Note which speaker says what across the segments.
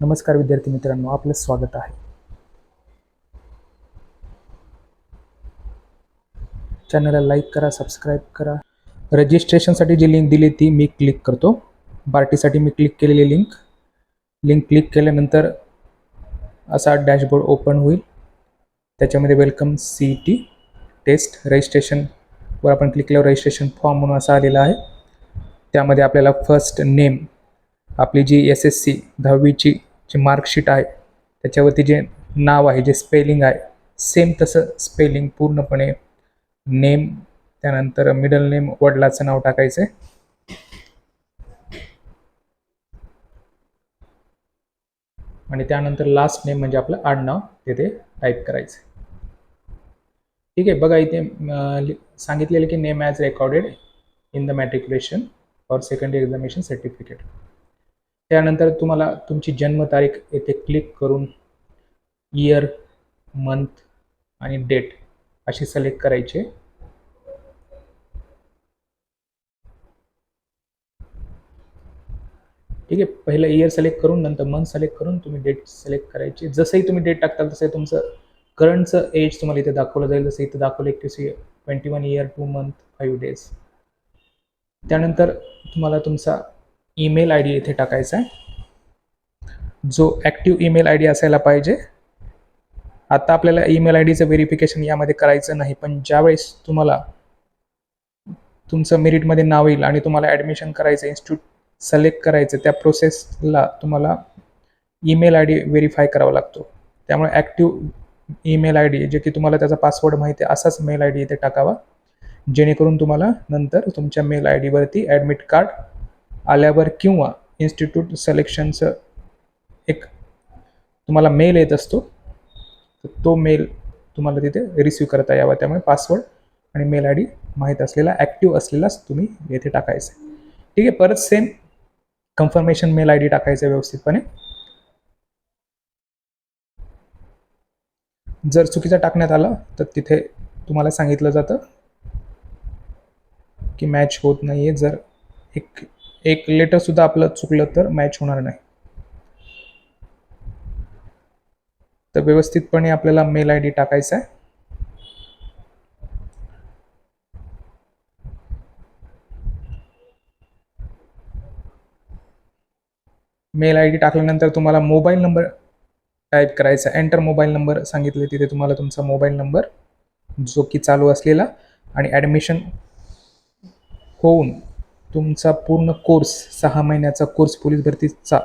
Speaker 1: नमस्कार विद्यार्थी मित्रांनो आपलं स्वागत आहे. चॅनलला लाईक करा सबस्क्राईब करा. रजिस्ट्रेशनसाठी जी लिंक दिली ती मी क्लिक करतो. बार्टीसाठी मी क्लिक केलेली लिंक. लिंक क्लिक केल्यानंतर असा डॅशबोर्ड ओपन होईल. त्याच्यामध्ये वेलकम सी टी टेस्ट रजिस्ट्रेशनवर आपण क्लिक केल्यावर रजिस्ट्रेशन फॉर्म म्हणून असा आलेला आहे. त्यामध्ये आपल्याला फर्स्ट नेम आपली जी एस एस सी दहावीची जे मार्कशीट आहे त्याच्यावरती जे नाव आहे जे स्पेलिंग आहे सेम तसं स्पेलिंग पूर्णपणे नेम त्यानंतर मिडल नेम वडिलाचं नाव टाकायचं आहे आणि त्यानंतर लास्ट नेम म्हणजे आपलं आडनाव तिथे टाईप करायचं ठीक आहे बघा इथे सांगितलेलं की name as recorded in the matriculation for secondary examination certificate त्यानंतर तुम्हाला तुमची जन्मतारीख येथे क्लिक करून इयर मंथ आणि डेट अशी सिलेक्ट करायचे. ठीक आहे पहिलं इयर सिलेक्ट करून नंतर मंथ सिलेक्ट करून तुम्ही डेट सिलेक्ट करायची. जसंही तुम्ही डेट टाकताल तसं तुमचं करंटचं एज तुम्हाला इथे दाखवलं जाईल. जसं इथं दाखवलं एकवीस twenty one year two month five days त्यानंतर तुम्हाला तुमचा ईमेल आय डी इथे टाकायचा आहे. जो ॲक्टिव्ह ईमेल आय डी असायला पाहिजे. आता आपल्याला ईमेल आय डीचं व्हेरिफिकेशन यामध्ये करायचं नाही पण ज्यावेळेस तुम्हाला तुमचं मेरिटमध्ये नाव येईल आणि तुम्हाला ॲडमिशन करायचं इन्स्टिट्यूट सिलेक्ट करायचं त्या प्रोसेसला तुम्हाला ईमेल आय डी व्हेरीफाय करावा लागतो. त्यामुळे active email I D J की तुम्हाला त्याचा पासवर्ड माहिती आहे असाच मेल आय डी इथे टाकावा. जेणेकरून तुम्हाला नंतर तुमच्या मेल आय डीवरती ॲडमिट कार्ड आल्यावर किंवा इन्स्टिट्यूट सिलेक्शनचं एक तुम्हाला मेल येत असतो तर तो मेल तुम्हाला तिथे रिसीव करता यावा. त्यामुळे पासवर्ड आणि मेल आय डी माहीत असलेला ॲक्टिव्ह असलेलाच तुम्ही येथे टाकायचं आहे. ठीक आहे परत same confirmation mail I D टाकायचं आहे व्यवस्थितपणे. जर चुकीचा टाकण्यात आला तर तिथे तुम्हाला सांगितलं जातं की मॅच होत नाही आहे जर एक एक लेटरसुद्धा आपलं चुकलं तर मॅच होणार नाही. तर व्यवस्थितपणे आपल्याला मेल आय डी टाकायचा आहे. मेल आय डी टाकल्यानंतर तुम्हाला मोबाईल नंबर टाईप करायचा एंटर मोबाईल नंबर सांगितले तिथे तुम्हाला तुमचा मोबाईल नंबर जो की चालू असलेला आणि ॲडमिशन होऊन तुमचा पूर्ण कोर्स सहा महिन्याचा कोर्स पोलीस भरतीचा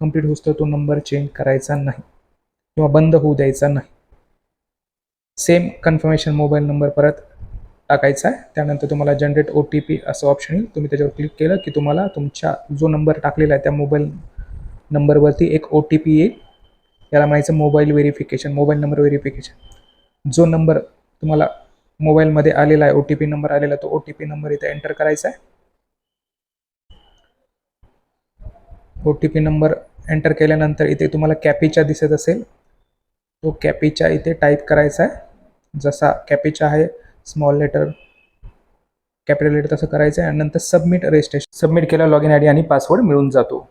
Speaker 1: कंप्लीट होतो तो नंबर चेंज करायचा नाही किंवा बंद होऊ द्यायचा नाही. सेम कन्फर्मेशन मोबाईल नंबर परत टाकायचा आहे. त्यानंतर तुम्हाला जनरेट ओ टी पी असं ऑप्शन येईल. तुम्ही त्याच्यावर क्लिक केलं की तुम्हाला तुमच्या जो नंबर टाकलेला आहे त्या मोबाईल नंबरवरती एक ओ टी पी येईल. याला म्हणायचं mobile verification mobile number verification जो नंबर तुम्हाला मोबाईलमध्ये आलेला आहे ओ टी पी नंबर आलेला तो ओ टी पी नंबर इथे एंटर करायचा आहे. O T P number enter केल्यानंतर इथे तुम्हाला कॅपीचा दिसत असेल. तो कॅपीचा इथे टाईप करायचा आहे. जसा कॅपीचा आहे स्मॉल लेटर कॅपिटल लेटर तसं करायचं आहे. आणि नंतर सबमिट रजिस्ट्रेशन सबमिट केलं लॉग इन आय डी आणि पासवर्ड मिळून जातो.